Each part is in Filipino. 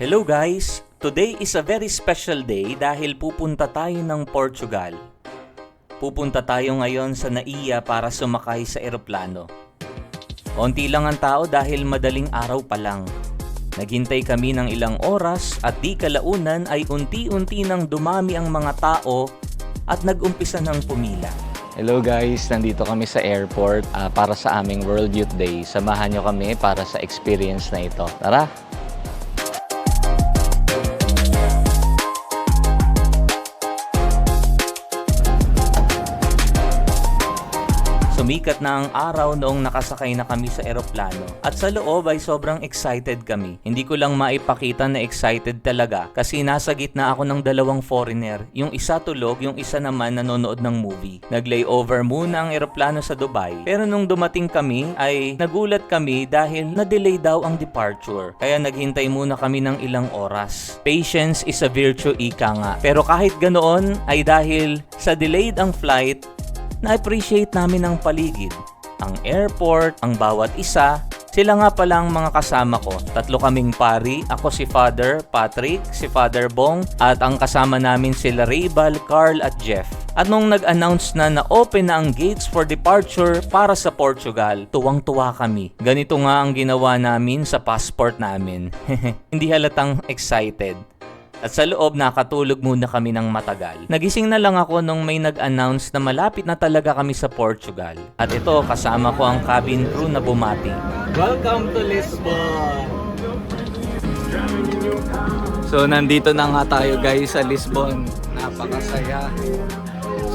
Hello guys! Today is a very special day dahil pupunta tayo ng Portugal. Pupunta tayo ngayon sa Naiya para sumakay sa eroplano. Konti lang ang tao dahil madaling araw pa lang. Naghintay kami ng ilang oras at di kalaunan ay unti-unti nang dumami ang mga tao at nag-umpisa ng pumila. Hello guys, nandito kami sa airport ah, para sa aming World Youth Day. Samahan nyo kami para sa experience na ito. Tara! Sumikat na ang araw noong nakasakay na kami sa eroplano. At sa loob ay sobrang excited kami. Hindi ko lang maipakita na excited talaga kasi nasa gitna ako ng dalawang foreigner. Yung isa tulog, yung isa naman nanonood ng movie. Nag-layover muna ang eroplano sa Dubai. Pero nung dumating kami ay nagulat kami dahil na-delay daw ang departure. Kaya naghintay muna kami ng ilang oras. Patience is a virtue ika nga. Pero kahit ganoon ay dahil sa delayed ang flight, na-appreciate namin ang paligid. Ang airport, ang bawat isa. Sila nga pala ang mga kasama ko. Tatlo kaming pari. Ako si Father Patrick, si Father Bong, at ang kasama namin sila Raybal, Carl at Jeff. At nung nag-announce na na open na ang gates for departure para sa Portugal, tuwang-tuwa kami. Ganito nga ang ginawa namin sa passport namin. Hindi halatang excited. At sa loob nakatulog muna kami ng matagal. Nagising na lang ako nung may nag-announce na malapit na talaga kami sa Portugal. At ito kasama ko ang cabin crew na bumati. Welcome to Lisbon! So, nandito na nga tayo guys sa Lisbon. Napakasaya.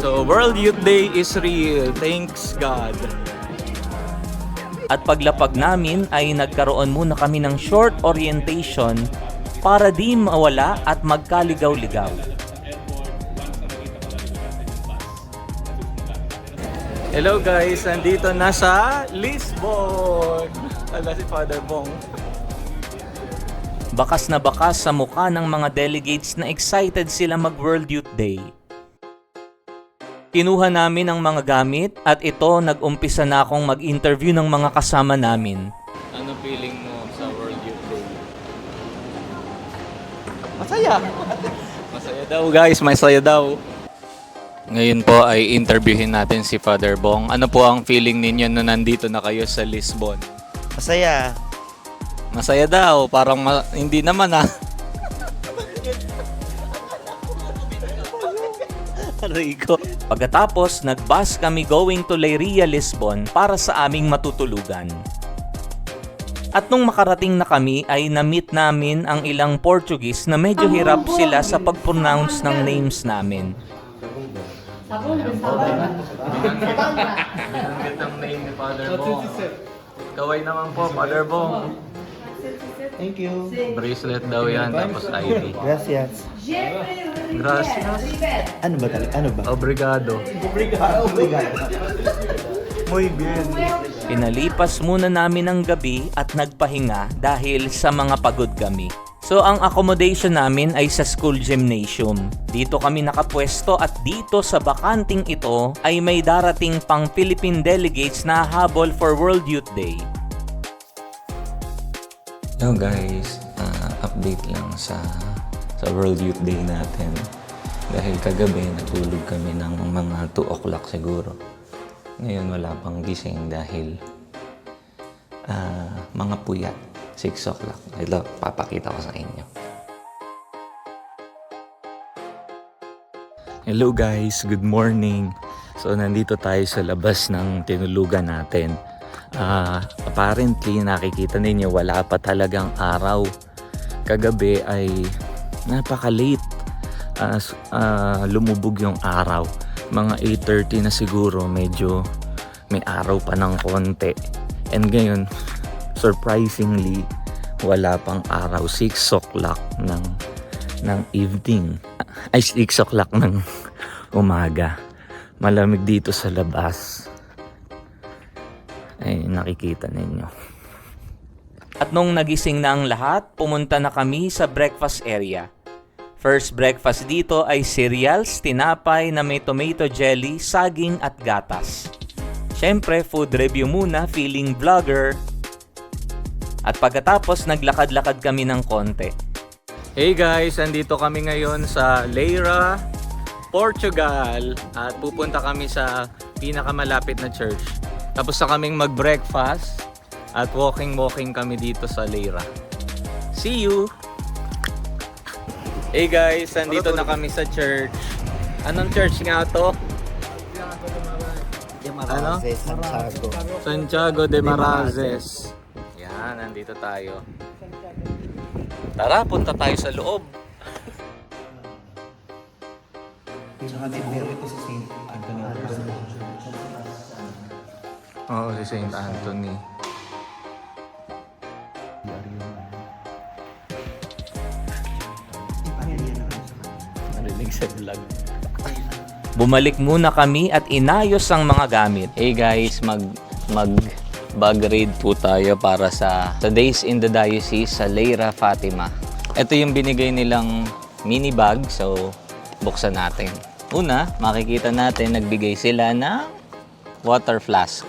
So, World Youth Day is real. Thanks God. At paglapag namin ay nagkaroon muna kami ng short orientation para di mawala at magkaligaw-ligaw. Hello guys, nandito na sa Lisbon. Ala si Father Bong. Bakas na bakas sa mukha ng mga delegates na excited sila mag World Youth Day. Kinuha namin ang mga gamit at ito nag-umpisa na akong mag-interview ng mga kasama namin. Masaya. masaya daw guys, masaya daw. Ngayon po ay interviewin natin si Father Bong. Ano po ang feeling ninyo na nandito na kayo sa Lisbon? Masaya. Masaya daw, parang ma- hindi naman ah. Rico. Pagkatapos, nag-bus kami going to Leiria, Lisbon para sa aming matutulugan. At nung makarating na kami ay na-meet namin ang ilang Portuguese na medyo hirap sila sa pag-pronounce ng names namin. Gandang name ni Father Bong. Kaway naman po, Father Bong. Thank you. Bracelet daw yan, tapos ID. Gracias. Gracias. Ano ba talaga? Ano ba? Obrigado. Obrigado. Obrigado. Muy bien. Pinalipas muna namin ang gabi at nagpahinga dahil sa mga pagod kami. So ang accommodation namin ay sa school gymnasium. Dito kami nakapwesto at dito sa bakanting ito ay may darating pang Philippine delegates na habol for World Youth Day. Hello guys, Ah, update lang sa sa World Youth Day natin. Dahil kagabi natulog kami ng mga 2 o'clock siguro. Ngayon wala pang gising dahil ah, mga puyat. 6 o'clock. Ito, papakita ko sa inyo. Hello guys, good morning. So nandito tayo sa labas ng tinulugan natin. Ah, apparently nakikita ninyo wala pa talagang araw. Kagabi ay napaka-late. S- ah, lumubog yung araw. Mga 8.30 na siguro medyo may araw pa ng konti. And ngayon, surprisingly, wala pang araw. 6 o'clock ng, ng evening. Ay, 6 o'clock ng umaga. Malamig dito sa labas. Ay, nakikita ninyo. At nung nagising na ang lahat, pumunta na kami sa breakfast area. First breakfast dito ay cereals, tinapay na may tomato jelly, saging at gatas. Siyempre, food review muna, feeling vlogger. At pagkatapos, naglakad-lakad kami ng konti. Hey guys, andito kami ngayon sa Leira, Portugal at pupunta kami sa pinakamalapit na church. Tapos na kaming mag-breakfast at walking-walking kami dito sa Leira. See you! Hey guys, andito na kami sa church. Anong church nga to? Ano? Santiago. Santiago de Marazes. Yan, nandito tayo. Tara, punta tayo sa loob. Tsaka din meron ito sa St. Antonio. Oo, si St. Anthony. Marinig sa. Bumalik muna kami at inayos ang mga gamit. Hey guys, mag mag bag raid po tayo para sa sa Days in the Diocese sa Leira Fatima. Ito yung binigay nilang mini bag, so buksan natin. Una, makikita natin nagbigay sila ng water flask.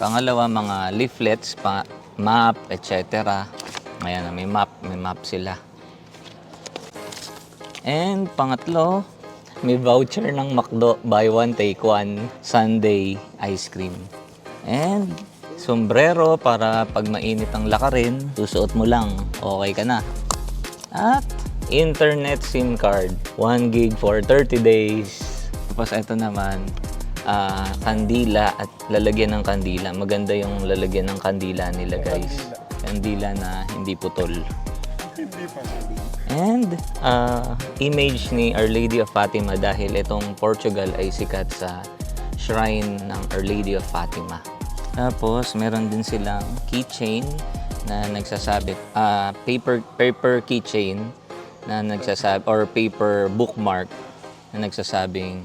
Pangalawa, mga leaflets, pa, map, etc. Ayan, may map, may map sila. And pangatlo, may voucher ng McDo buy one take one Sunday ice cream. And sombrero para pag mainit ang lakarin, susuot mo lang, okay ka na. At internet SIM card, 1 gig for 30 days. Tapos ito naman, ah, kandila at lalagyan ng kandila. Maganda yung lalagyan ng kandila nila guys. Kandila na hindi putol. And uh, image ni Our Lady of Fatima dahil itong Portugal ay sikat sa shrine ng Our Lady of Fatima. Tapos meron din silang keychain na nagsasabi ah, paper paper keychain na nagsasabi or paper bookmark na nagsasabing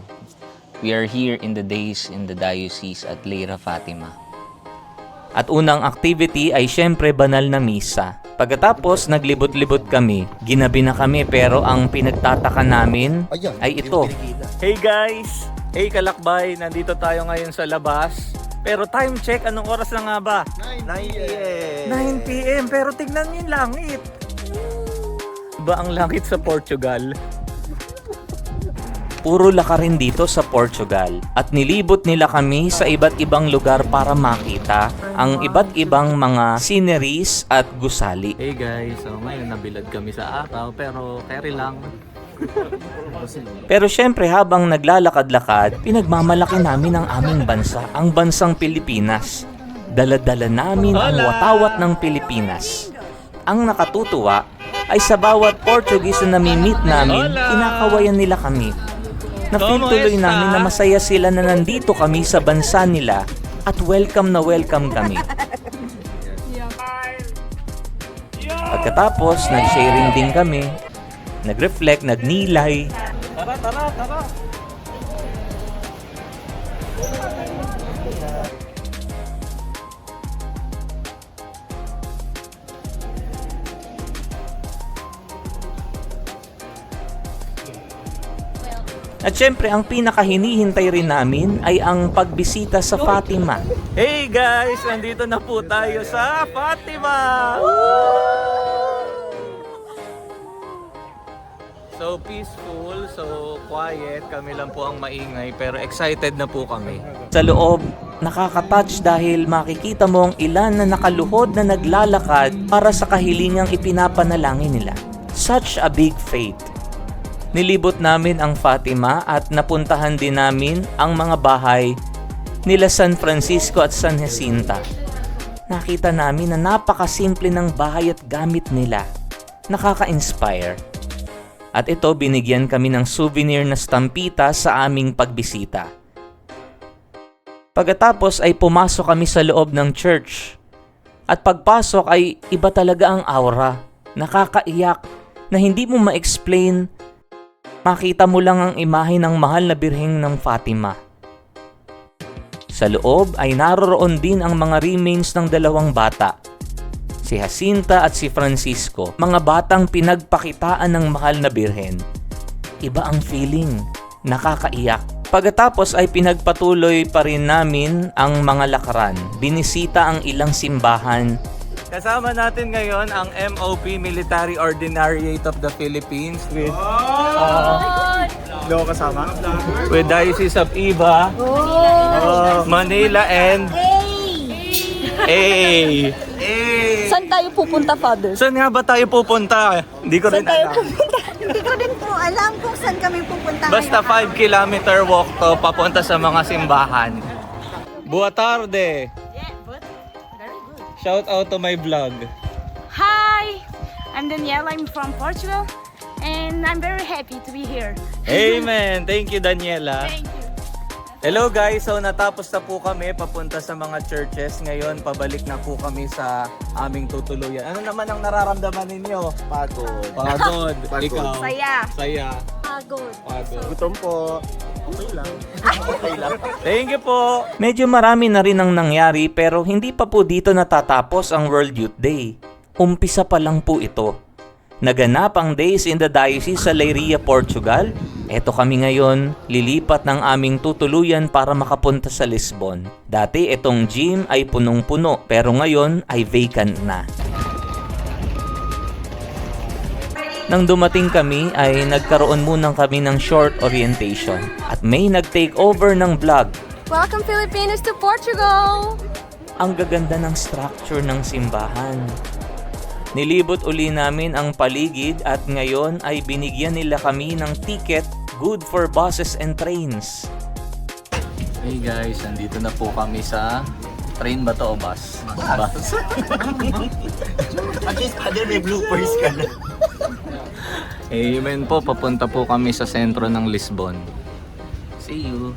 we are here in the days in the diocese at Leira Fatima. At unang activity ay syempre banal na misa. Pagkatapos naglibot-libot kami, ginabi na kami pero ang pinagtataka namin ay ito. Hey guys! Hey kalakbay, nandito tayo ngayon sa labas. Pero time check, anong oras na nga ba? 9 p.m. 9 p.m. Pero tignan niyo yung langit. Ba ang langit sa Portugal? Puro lakarin dito sa Portugal at nilibot nila kami sa iba't ibang lugar para makita ang iba't ibang mga sceneries at gusali. Hey guys, so ngayon nabilad kami sa araw pero carry lang. Pero syempre habang naglalakad-lakad, pinagmamalaki namin ang aming bansa, ang bansang Pilipinas. Daladala namin ang watawat ng Pilipinas. Ang nakatutuwa ay sa bawat Portuguese na nami-meet namin, kinakawayan nila kami. Na-feel ¿Cómo tuloy namin na masaya sila na nandito kami sa bansa nila at welcome na welcome kami. Pagkatapos, nag-sharing din kami, nag-reflect, nagnilay, At syempre, ang pinakahinihintay rin namin ay ang pagbisita sa Fatima. Hey guys, nandito na po tayo sa Fatima! So peaceful, so quiet. Kami lang po ang maingay pero excited na po kami. Sa loob, nakaka-touch dahil makikita mo ang ilan na nakaluhod na naglalakad para sa kahilingang ipinapanalangin nila. Such a big faith. Nilibot namin ang Fatima at napuntahan din namin ang mga bahay nila San Francisco at San Jacinta. Nakita namin na napakasimple ng bahay at gamit nila. Nakaka-inspire. At ito binigyan kami ng souvenir na stampita sa aming pagbisita. Pagkatapos ay pumasok kami sa loob ng church. At pagpasok ay iba talaga ang aura. Nakakaiyak na hindi mo ma-explain. Makita mo lang ang imahe ng mahal na birheng ng Fatima. Sa loob ay naroroon din ang mga remains ng dalawang bata. Si Jacinta at si Francisco, mga batang pinagpakitaan ng mahal na birhen. Iba ang feeling, nakakaiyak. Pagkatapos ay pinagpatuloy pa rin namin ang mga lakaran. Binisita ang ilang simbahan Kasama natin ngayon ang MOP Military Ordinariate of the Philippines with Hindi ako kasama. with Diocese of Iba, uh, Manila and A. Saan tayo pupunta, Father? Saan nga ba tayo pupunta? Hindi ko rin Saan tayo alam. pupunta? Hindi ko din po alam kung saan kami pupunta Basta ngayon. 5 kilometer walk to papunta sa mga simbahan. Buwa tarde. Shout out to my vlog. Hi, I'm Daniela. I'm from Portugal, and I'm very happy to be here. Amen. Thank you, Daniela. Thank you. Hello guys, so natapos na po kami papunta sa mga churches. Ngayon, pabalik na po kami sa aming tutuluyan. Ano naman ang nararamdaman ninyo? Pagod. Pagod. Pagod. Ikaw. Saya. Saya. Pagod. Pagod. Gutom po. Okay lang. Okay lang. Thank you po. Medyo marami na rin ang nangyari pero hindi pa po dito natatapos ang World Youth Day. Umpisa pa lang po ito. Naganap ang Days in the Diocese sa Leiria, Portugal. Eto kami ngayon, lilipat ng aming tutuluyan para makapunta sa Lisbon. Dati itong gym ay punong-puno pero ngayon ay vacant na. Nang dumating kami ay nagkaroon munang kami ng short orientation at may nag-take over ng vlog Welcome, Filipinos, to Portugal. ang gaganda ng structure ng simbahan. Nilibot uli namin ang paligid at ngayon ay binigyan nila kami ng ticket good for buses and trains. Hey guys, nandito na po kami sa train ba to o bus? Bus. At least, Father, may bloopers ka na. Amen po, papunta po kami sa sentro ng Lisbon. See you.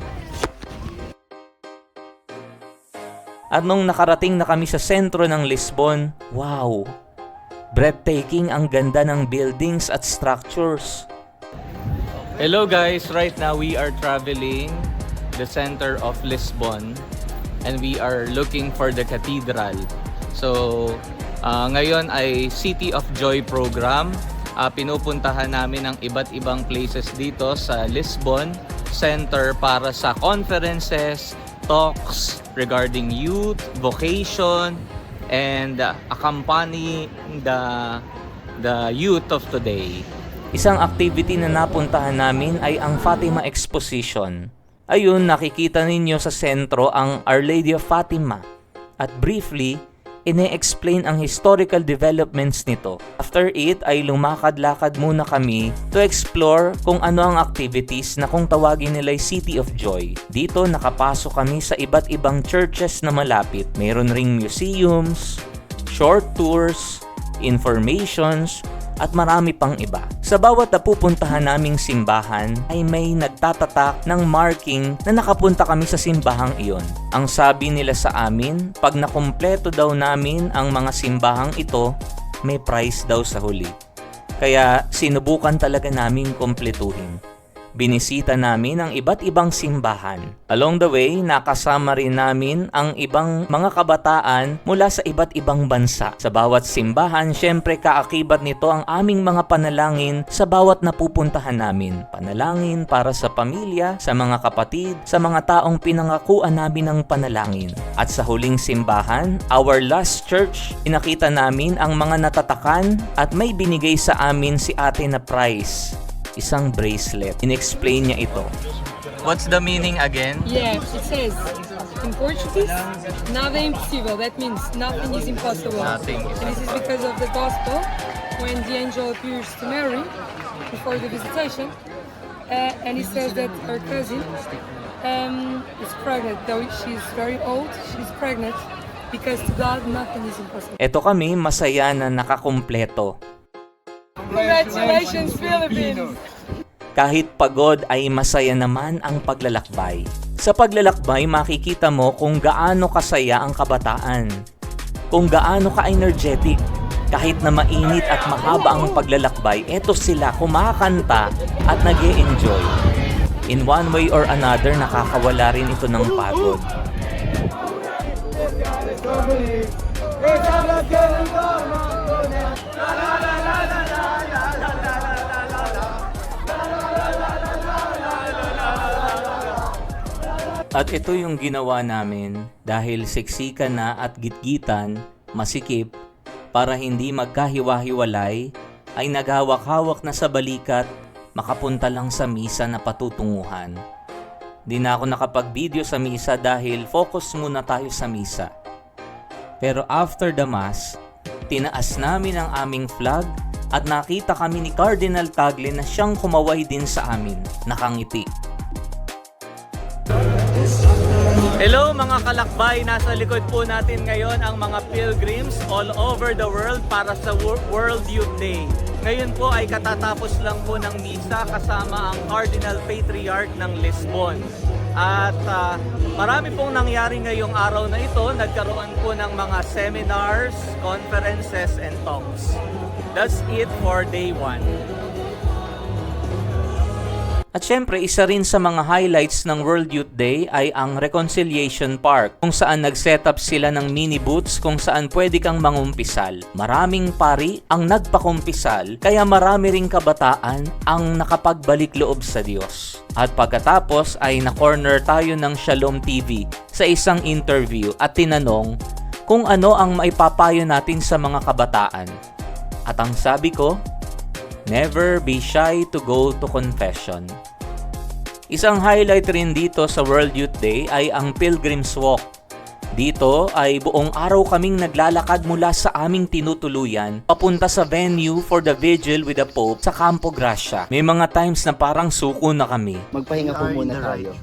At nung nakarating na kami sa sentro ng Lisbon, wow! Breathtaking ang ganda ng buildings at structures. Hello guys, right now we are traveling the center of Lisbon and we are looking for the cathedral. So, ah, ngayon ay City of Joy program. Ah, pinupuntahan namin ang iba't ibang places dito sa Lisbon Center para sa conferences, talks regarding youth, vocation, and uh, accompany the the youth of today. Isang activity na napuntahan namin ay ang Fatima Exposition. Ayun, nakikita ninyo sa sentro ang Our Lady of Fatima. At briefly, ine-explain ang historical developments nito. After it ay lumakad-lakad muna kami to explore kung ano ang activities na kung tawagin nila ay City of Joy. Dito nakapasok kami sa iba't ibang churches na malapit. Mayroon ring museums, short tours, informations, at marami pang iba. Sa bawat napupuntahan naming simbahan ay may nagtatatak ng marking na nakapunta kami sa simbahang iyon. Ang sabi nila sa amin, pag nakumpleto daw namin ang mga simbahang ito, may prize daw sa huli. Kaya sinubukan talaga naming kompletuhin. Binisita namin ang iba't ibang simbahan. Along the way, nakasama rin namin ang ibang mga kabataan mula sa iba't ibang bansa. Sa bawat simbahan, syempre kaakibat nito ang aming mga panalangin sa bawat napupuntahan namin. Panalangin para sa pamilya, sa mga kapatid, sa mga taong pinangakuan namin ng panalangin. At sa huling simbahan, our last church, pinakita namin ang mga natatakan at may binigay sa amin si ate na prize isang bracelet. In-explain niya ito. What's the meaning again? Yeah, it says in Portuguese, nada é impossível. That means nothing is impossible. Nothing is And this is because of the gospel when the angel appears to Mary before the visitation, uh, and he says that her cousin um, is pregnant. Though she's very old, she's pregnant because to God nothing is impossible. Ito kami masaya na nakakumpleto. Congratulations, Philippines! Kahit pagod ay masaya naman ang paglalakbay. Sa paglalakbay makikita mo kung gaano kasaya ang kabataan. Kung gaano ka-energetic. Kahit na mainit at mahaba ang paglalakbay, eto sila kumakanta at nag enjoy In one way or another, nakakawala rin ito ng pagod. At ito yung ginawa namin dahil siksikan na at gitgitan, masikip, para hindi magkahiwa-hiwalay ay naghawak-hawak na sa balikat makapunta lang sa misa na patutunguhan. Di na ako nakapag-video sa misa dahil focus muna tayo sa misa. Pero after the mass, tinaas namin ang aming flag at nakita kami ni Cardinal Tagle na siyang kumaway din sa amin, nakangiti. Hello mga kalakbay, nasa likod po natin ngayon ang mga pilgrims all over the world para sa Wo- World Youth Day. Ngayon po ay katatapos lang po ng misa kasama ang Cardinal Patriarch ng Lisbon. At ah, marami pong nangyari ngayong araw na ito. Nagkaroon po ng mga seminars, conferences, and talks. That's it for day one. At syempre, isa rin sa mga highlights ng World Youth Day ay ang Reconciliation Park kung saan nag-set up sila ng mini booths kung saan pwede kang mangumpisal. Maraming pari ang nagpakumpisal kaya marami ring kabataan ang nakapagbalik loob sa Diyos. At pagkatapos ay na-corner tayo ng Shalom TV sa isang interview at tinanong kung ano ang maipapayo natin sa mga kabataan. At ang sabi ko, Never be shy to go to confession. Isang highlight rin dito sa World Youth Day ay ang Pilgrim's Walk. Dito ay buong araw kaming naglalakad mula sa aming tinutuluyan papunta sa venue for the vigil with the Pope sa Campo Gracia. May mga times na parang suko na kami. Magpahinga po muna tayo.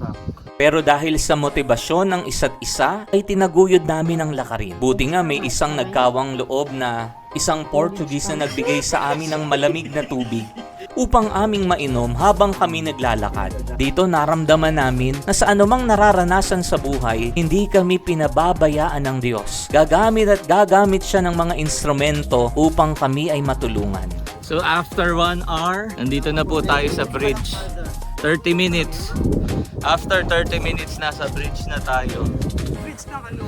Pero dahil sa motibasyon ng isa't isa, ay tinaguyod namin ang lakarin. Buti nga may isang nagkawang loob na isang Portuguese na nagbigay sa amin ng malamig na tubig upang aming mainom habang kami naglalakad. Dito naramdaman namin na sa anumang nararanasan sa buhay, hindi kami pinababayaan ng Diyos. Gagamit at gagamit siya ng mga instrumento upang kami ay matulungan. So after one hour, nandito na po tayo sa bridge. 30 minutes. After 30 minutes, nasa bridge na tayo. Bridge ng ano?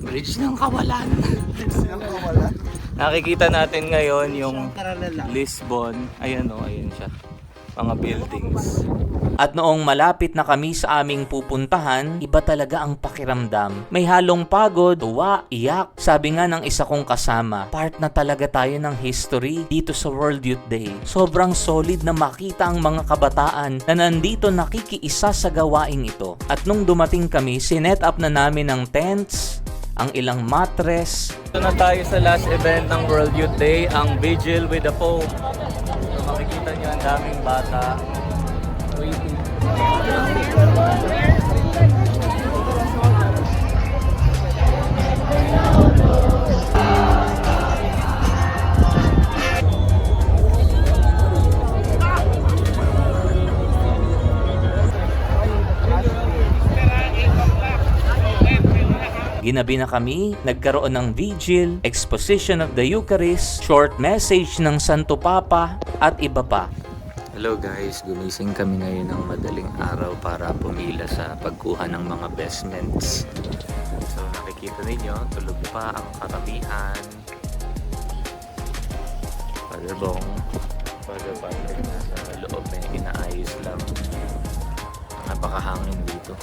Bridge ng kawalan. Nakikita natin ngayon yung Lisbon. Ayan o, ayan siya. Mga buildings. At noong malapit na kami sa aming pupuntahan, iba talaga ang pakiramdam. May halong pagod, tuwa, iyak. Sabi nga ng isa kong kasama, part na talaga tayo ng history dito sa World Youth Day. Sobrang solid na makita ang mga kabataan na nandito nakikiisa sa gawaing ito. At nung dumating kami, sinet up na namin ang tents, ang ilang mattress. Ito na tayo sa last event ng World Youth Day, ang Vigil with the Pope. So makikita niyo ang daming bata. Waiting. Ginabi na kami, nagkaroon ng vigil, exposition of the Eucharist, short message ng Santo Papa, at iba pa. Hello guys, gumising kami ngayon ng madaling araw para pumila sa pagkuha ng mga vestments. So nakikita ninyo, tulog pa ang karamihan. Father Bong, Father Patrick nasa loob may inaayos lang. Napakahangin dito.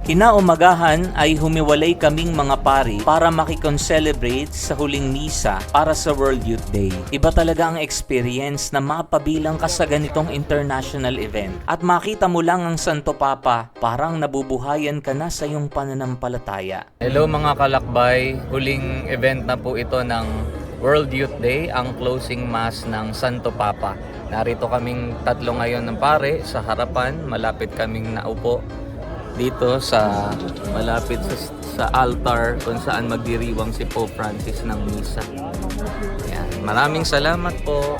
Kinaumagahan ay humiwalay kaming mga pari para makikon-celebrate sa huling misa para sa World Youth Day. Iba talaga ang experience na mapabilang ka sa ganitong international event at makita mo lang ang Santo Papa, parang nabubuhayan ka na sa iyong pananampalataya. Hello mga kalakbay, huling event na po ito ng World Youth Day, ang closing mass ng Santo Papa. Narito kaming tatlo ngayon ng pare sa harapan, malapit kaming naupo dito sa malapit sa, sa altar kung saan magdiriwang si Pope Francis ng misa. Yan. Maraming salamat po.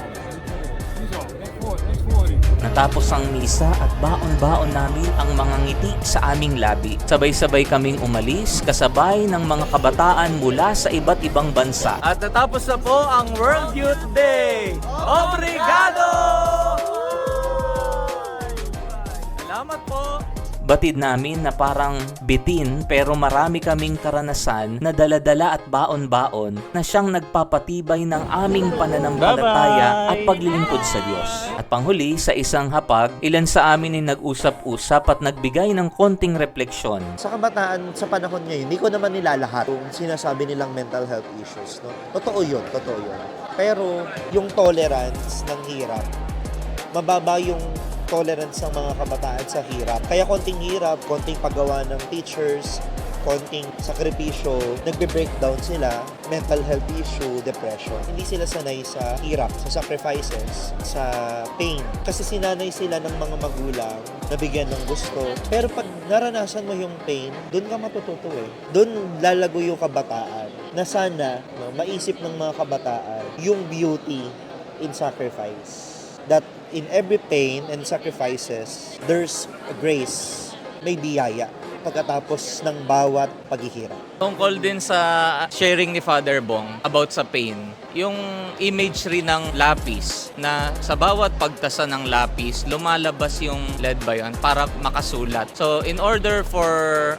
Natapos ang misa at baon-baon namin ang mga ngiti sa aming labi. Sabay-sabay kaming umalis kasabay ng mga kabataan mula sa iba't ibang bansa. At natapos na po ang World Youth Day! Obrigado! Batid namin na parang bitin pero marami kaming karanasan na daladala at baon-baon na siyang nagpapatibay ng aming pananampalataya at paglilingkod sa Diyos. At panghuli, sa isang hapag, ilan sa amin ay nag-usap-usap at nagbigay ng konting refleksyon. Sa kabataan, sa panahon ngayon, hindi ko naman nilalahat kung sinasabi nilang mental health issues. No? Totoo yun, totoo yun. Pero yung tolerance ng hirap, mababa yung tolerance ng mga kabataan sa hirap. Kaya konting hirap, konting paggawa ng teachers, konting sakripisyo, nagbe-breakdown sila, mental health issue, depression. Hindi sila sanay sa hirap, sa sacrifices, sa pain. Kasi sinanay sila ng mga magulang na bigyan ng gusto. Pero pag naranasan mo yung pain, doon ka matututo eh. Doon lalago yung kabataan na sana no, maisip ng mga kabataan yung beauty in sacrifice. That in every pain and sacrifices, there's grace, may biyaya pagkatapos ng bawat paghihirap. Tungkol din sa sharing ni Father Bong about sa pain, yung imagery ng lapis na sa bawat pagtasa ng lapis, lumalabas yung lead ba yun para makasulat. So, in order for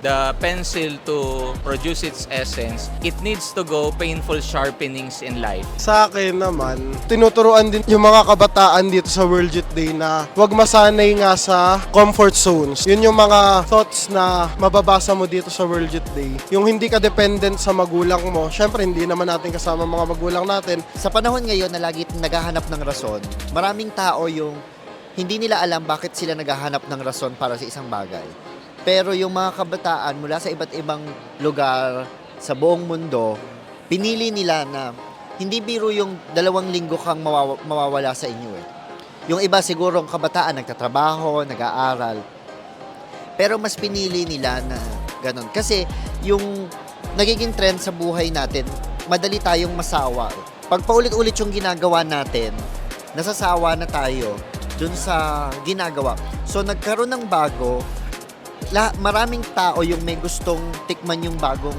the pencil to produce its essence, it needs to go painful sharpenings in life. Sa akin naman, tinuturuan din yung mga kabataan dito sa World Youth Day na huwag masanay nga sa comfort zones. Yun yung mga thoughts na mababasa mo dito sa World Youth Day. Yung hindi ka dependent sa magulang mo, syempre hindi naman natin kasama mga magulang natin. Sa panahon ngayon na lagi naghahanap ng rason, maraming tao yung hindi nila alam bakit sila naghahanap ng rason para sa isang bagay. Pero yung mga kabataan mula sa iba't ibang lugar sa buong mundo, pinili nila na hindi biro yung dalawang linggo kang mawaw- mawawala sa inyo eh. Yung iba siguro ang kabataan nagtatrabaho, nag-aaral. Pero mas pinili nila na ganun. Kasi yung nagiging trend sa buhay natin, madali tayong masawa. Pag paulit-ulit yung ginagawa natin, nasasawa na tayo dun sa ginagawa. So nagkaroon ng bago, la, maraming tao yung may gustong tikman yung bagong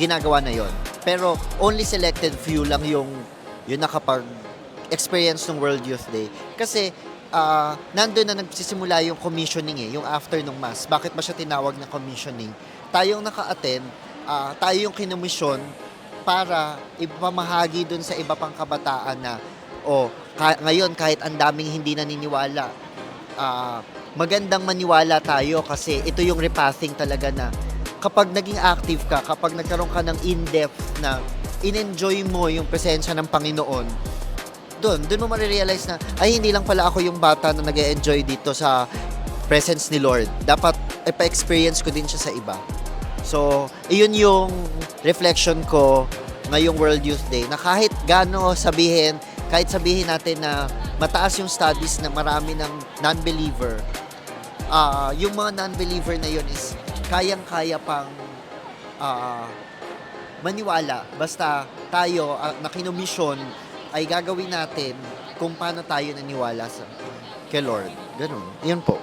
ginagawa na yon. Pero only selected few lang yung yung nakapag experience ng World Youth Day. Kasi ah nandun na nagsisimula yung commissioning eh, yung after ng mass. Bakit ba siya tinawag na commissioning? Tayong naka-attend, ah, tayo yung kinomisyon para ipamahagi dun sa iba pang kabataan na o ka- ngayon kahit ang daming hindi naniniwala ah, magandang maniwala tayo kasi ito yung repathing talaga na kapag naging active ka, kapag nagkaroon ka ng in-depth na in-enjoy mo yung presensya ng Panginoon, doon, doon mo marirealize na, ay, hindi lang pala ako yung bata na nag enjoy dito sa presence ni Lord. Dapat, ipa-experience ko din siya sa iba. So, iyon yung reflection ko ngayong World Youth Day, na kahit gaano sabihin, kahit sabihin natin na mataas yung studies na marami ng non-believer, ah yung mga non-believer na yun is kayang-kaya pang ah, maniwala. Basta tayo, uh, na kinomisyon, ay gagawin natin kung paano tayo naniwala sa kay Lord. Ganun. Yan po.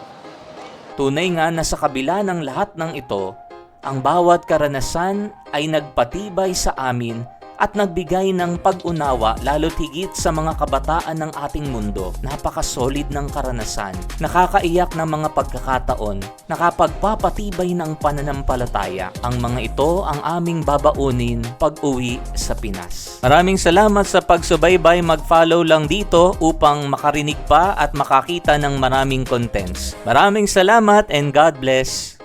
Tunay nga na sa kabila ng lahat ng ito, ang bawat karanasan ay nagpatibay sa amin at nagbigay ng pag-unawa lalo't higit sa mga kabataan ng ating mundo. Napaka-solid ng karanasan, nakakaiyak ng mga pagkakataon, nakapagpapatibay ng pananampalataya. Ang mga ito ang aming babaunin pag-uwi sa Pinas. Maraming salamat sa pagsubaybay, mag-follow lang dito upang makarinig pa at makakita ng maraming contents. Maraming salamat and God bless!